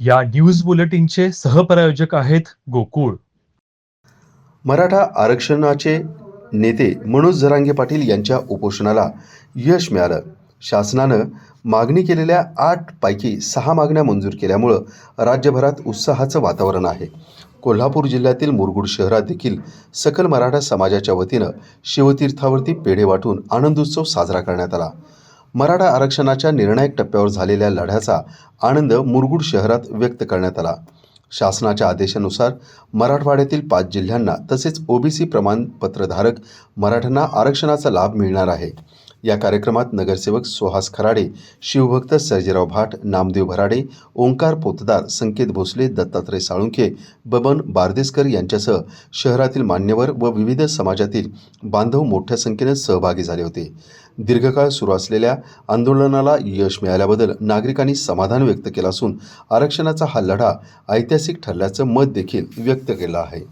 या न्यूज बुलेटिनचे सहप्रायोजक आहेत गोकुळ. मराठा आरक्षणाचे नेते मनोज जरांगे पाटील यांच्या उपोषणाला यश मिळालं. शासनानं मागणी केलेल्या आठ पैकी सहा मागण्या मंजूर केल्यामुळं राज्यभरात उत्साहाचं वातावरण आहे. कोल्हापूर जिल्ह्यातील मुरगुड शहरात देखील सकल मराठा समाजाच्या वतीनं शिवतीर्थावरती पेढे वाटून आनंदोत्सव साजरा करण्यात आला. मराठा आरक्षणाच्या निर्णायक टप्प्यावर झालेल्या लढ्याचा आनंद मुरगुड शहरात व्यक्त करण्यात आला. शासनाच्या आदेशानुसार मराठवाड्यातील पाच जिल्ह्यांना तसेच ओबीसी प्रमाणपत्रधारक मराठ्यांना आरक्षणाचा लाभ मिळणार आहे. या कार्यक्रमात नगरसेवक सुहास खराडे शिवभक्त सर्जेराव भाट नामदेव भराडे ओंकार पोतदार संकेत भोसले दत्तात्रय साळुंखे बबन बारदेसकर यांच्यासह शहरातील मान्यवर व विविध समाजातील बांधव मोठ्या संख्येने सहभागी झाले होते. दीर्घकाळ सुरू असलेल्या आंदोलनाला यश मिळाल्याबद्दल नागरिकांनी समाधान व्यक्त केलं असून आरक्षणाचा हा लढा ऐतिहासिक ठरल्याचं मत देखील व्यक्त केलं आहे.